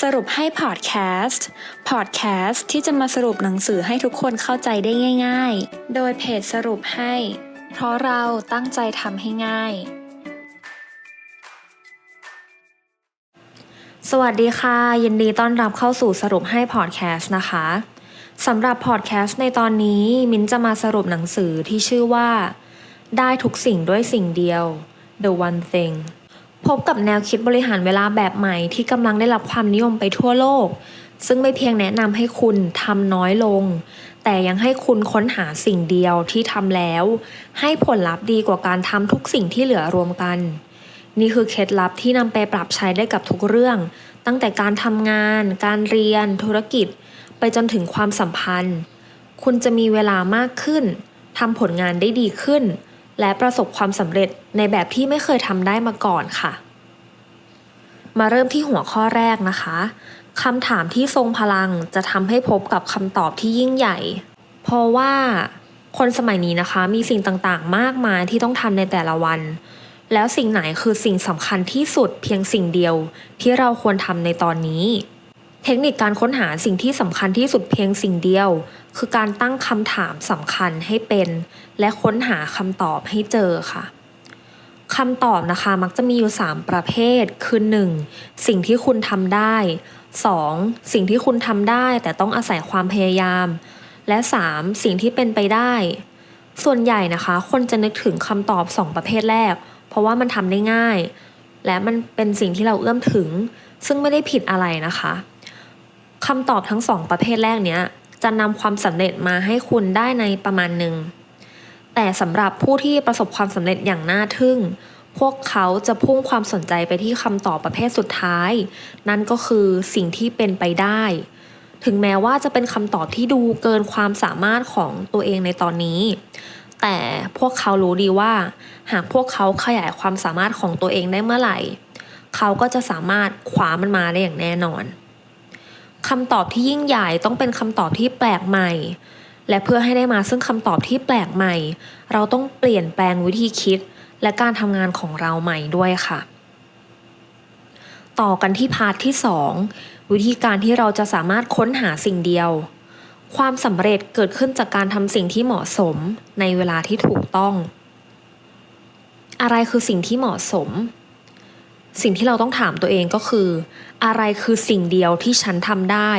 สรุปให้พอดแคสต์ พอดแคสต์ที่จะมาสรุปหนังสือให้ทุกคนเข้าใจได้ง่าย ๆ โดยเพจสรุปให้ เพราะเราตั้งใจทำให้ง่าย สวัสดีค่ะ ยินดีต้อนรับเข้าสู่สรุปให้พอดแคสต์นะคะสำหรับพอดแคสต์ในตอนนี้มิ้นจะมาสรุปหนังสือที่ชื่อว่า ได้ทุกสิ่งด้วยสิ่งเดียว The One Thing พบกับแนวคิดบริหารเวลาแบบใหม่ที่กำลังได้รับความนิยมไปทั่วโลก ซึ่งไม่เพียงแนะนำให้คุณทำน้อยลง แต่ยังให้คุณค้นหาสิ่งเดียวที่ทำแล้ว ให้ผลลัพธ์ดีกว่าการทำทุกสิ่งที่เหลือรวมกัน นี่คือเคล็ดลับที่นำไปปรับใช้ได้กับทุกเรื่อง ตั้งแต่การทำงาน การเรียน ธุรกิจ ไปจนถึงความสัมพันธ์ คุณจะมีเวลามากขึ้นทำผลงานได้ดีขึ้น และประสบความสำเร็จในแบบที่ไม่เคยทำได้มาก่อนค่ะ มาเริ่มที่หัวข้อแรกนะคะคำถามที่ทรงพลังจะทำให้พบกับคำตอบที่ยิ่งใหญ่ เพราะว่าคนสมัยนี้นะคะมีสิ่งต่างๆ มากมายที่ต้องทำในแต่ละวัน แล้วสิ่งไหนคือสิ่งสำคัญที่สุดเพียงสิ่งเดียวที่เราควรทำในตอนนี้ เทคนิคการค้นหาสิ่งที่สำคัญที่สุดเพียงสิ่งเดียว คือการตั้งคำถามสำคัญให้เป็น และค้นหาคำตอบให้เจอค่ะคำตอบนะคะมักจะมีอยู่ 3 ประเภท คือ 1. สิ่งที่คุณทำได้ 2. สิ่งที่คุณทำได้แต่ต้องอาศัยความพยายาม และ 3. สิ่งที่เป็นไปได้ ส่วนใหญ่นะคะ คนจะนึกถึงคำตอบ 2 ประเภทแรก เพราะว่ามันทำได้ง่าย และมันเป็นสิ่งที่เราเอื้อมถึง ซึ่งไม่ได้ผิดอะไรนะคะ คำตอบทั้งสองประเภทแรกเนี้ย จะนำความสำเร็จมาให้คุณได้ในประมาณหนึ่ง แต่สำหรับผู้ที่ประสบความสำเร็จอย่างน่าทึ่ง พวกเขาจะพุ่งความสนใจไปที่คำตอบประเภทสุดท้าย นั่นก็คือสิ่งที่เป็นไปได้ ถึงแม้ว่าจะเป็นคำตอบที่ดูเกินความสามารถของตัวเองในตอนนี้ แต่พวกเขารู้ดีว่า หากพวกเขาขยายความสามารถของตัวเองได้เมื่อไหร่ เขาก็จะสามารถคว้ามันมาได้อย่างแน่นอน คำตอบที่ยิ่งใหญ่ต้องเป็นคำตอบที่แปลกใหม่ และเพื่อให้ได้มาซึ่งคำตอบที่แปลกใหม่ เราต้องเปลี่ยนแปลงวิธีคิด และการทำงานของเราใหม่ด้วยค่ะ ต่อกันที่พาร์ทที่ 2 วิธีการที่เราจะสามารถค้นหาสิ่งเดียว ความสำเร็จเกิดขึ้นจากการทำสิ่งที่เหมาะสมในเวลาที่ถูกต้อง อะไรคือสิ่งที่เหมาะสม สิ่งที่เราต้องถามตัวเองก็คือ อะไรคือสิ่งเดียวที่ฉันทำได้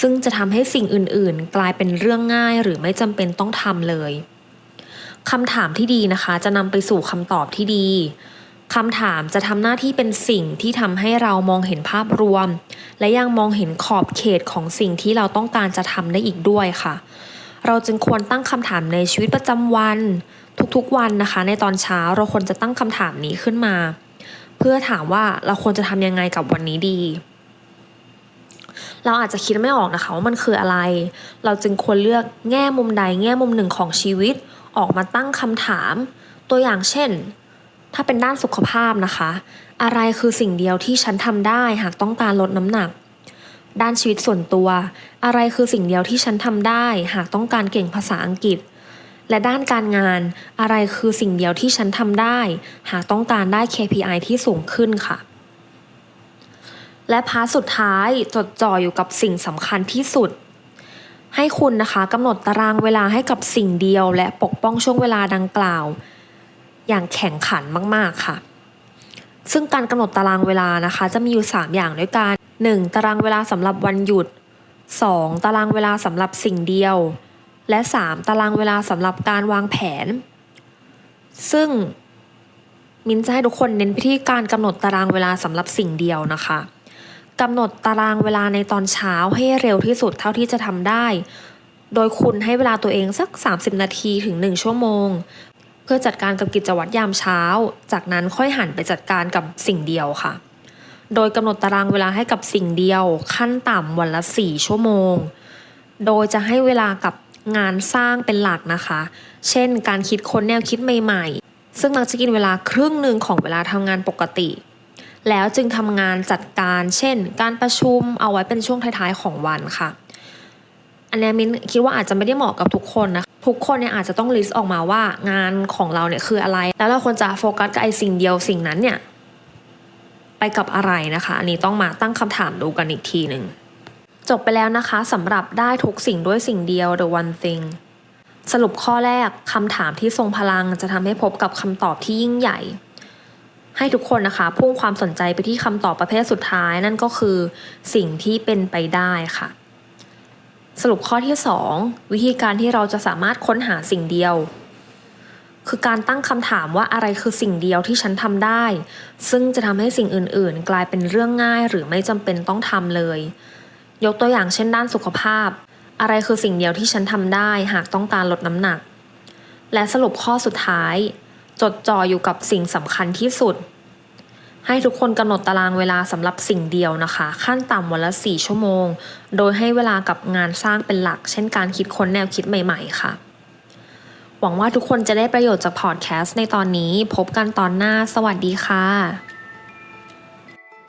ซึ่งจะทำให้สิ่งอื่นๆ กลายเป็นเรื่องง่ายหรือไม่จำเป็นต้องทำเลยคำถามที่ดีนะคะ จะนำไปสู่คำตอบที่ดีคำถามจะทำหน้าที่เป็นสิ่งที่ทำให้เรามองเห็นภาพรวม และยังมองเห็นขอบเขตของสิ่งที่เราต้องการจะทำได้อีกด้วยค่ะ เราจึงควรตั้งคำถามในชีวิตประจำวัน ทุกๆวันนะคะ ในตอนเช้าเราควรจะตั้งคำถามนี้ขึ้นมา เพื่อถามว่าเราควรจะทำยังไงกับวันนี้ดี เราอาจจะคิดไม่ออกนะคะว่ามันคืออะไร เราจึงควรเลือกแง่มุมใดแง่มุมหนึ่งของชีวิต ออกมาตั้งคำถาม ตัวอย่างเช่น ถ้าเป็นด้านสุขภาพนะคะ อะไรคือสิ่งเดียวที่ฉันทำได้หากต้องการลดน้ำหนักด้านชีวิตส่วนตัว อะไรคือสิ่งเดียวที่ฉันทำได้ หากต้องการเก่งภาษาอังกฤษ และด้านการงาน อะไรคือสิ่งเดียวที่ฉันทำได้ หากต้องการได้ KPI ที่สูงขึ้นค่ะ และพาร์ทสุดท้ายจดจ่ออยู่กับสิ่งสำคัญที่สุด ให้คุณนะคะกำหนดตารางเวลาให้กับสิ่งเดียว และปกป้องช่วงเวลาดังกล่าว อย่างแข่งขันมาก ๆค่ะ ซึ่งการกำหนดตารางเวลานะคะ จะมีอยู่ 3 อย่างด้วยกัน 1. ตารางเวลาสำหรับวันหยุด 2. ตารางเวลาสำหรับสิ่งเดียว และ 3. ตารางเวลาสำหรับการวางแผน ซึ่งมินจะให้ทุกคนเน้นไปที่การกำหนดตารางเวลาสำหรับสิ่งเดียวนะคะกำหนดตารางเวลาในตอนเช้าให้เร็วที่สุดเท่าที่จะทำได้ โดยคุณให้เวลาตัวเองสัก 30 นาทีถึง 1 ชั่วโมง เพื่อจัดการกับกิจวัตรยามเช้า จากนั้นค่อยหันไปจัดการกับสิ่งเดียวค่ะ โดยกำหนดตารางเวลาให้กับสิ่งเดียว ขั้นต่ำวันละ 4 ชั่วโมง โดยจะให้เวลากับ งานสร้างเป็นหลักนะคะ เช่น การคิดค้นแนวคิดใหม่ๆ ซึ่งมักจะกินเวลาครึ่งหนึ่งของเวลาทำงานปกติ แล้วจึงทำงานจัดการ เช่น การประชุมเอาไว้เป็นช่วงท้ายๆของวันค่ะ อันนี้มินคิดว่าอาจจะไม่ได้เหมาะกับทุกคนนะทุกคนเนี่ยอาจจะต้องลิสต์ออกมาว่างานของเราเนี่ยคืออะไร แล้วเราควรจะโฟกัสกับไอ้สิ่งเดียวสิ่งนั้นเนี่ยไปกับอะไรนะคะ อันนี้ต้องมาตั้งคำถามดูกันอีกทีหนึ่ง จบไปแล้วนะคะสำหรับได้ทุกสิ่งด้วยสิ่งเดียว the one thing สรุปข้อแรกคำถามที่ทรงพลังจะทำให้พบกับคำตอบที่ยิ่งใหญ่ ให้ทุกคนนะคะ พุ่งความสนใจไปที่คำตอบประเภทสุดท้าย นั่นก็คือ สิ่งที่เป็นไปได้ค่ะ สรุปข้อที่ 2 วิธีการที่เราจะสามารถค้นหาสิ่งเดียว คือการตั้งคำถามว่าอะไรคือสิ่งเดียวที่ฉันทำได้ ซึ่งจะทำให้สิ่งอื่น ๆ กลายเป็นเรื่องง่ายหรือไม่จำเป็นต้องทำเลย ยกตัวอย่างเช่นด้านสุขภาพ อะไรคือสิ่งเดียวที่ฉันทำได้หากต้องการลดน้ำหนัก และสรุปข้อสุดท้าย จดจ่ออยู่กับสิ่งสำคัญที่สุด ให้ทุกคนกำหนดตารางเวลาสำหรับสิ่งเดียวนะคะ ขั้นต่ำวันละ 4 ชั่วโมง โดยให้เวลากับงานสร้างเป็นหลัก เช่นการคิดค้นแนวคิดใหม่ ๆ ค่ะ หวังว่าทุกคนจะได้ประโยชน์จากพอดแคสต์ในตอนนี้ พบกันตอนหน้า สวัสดีค่ะ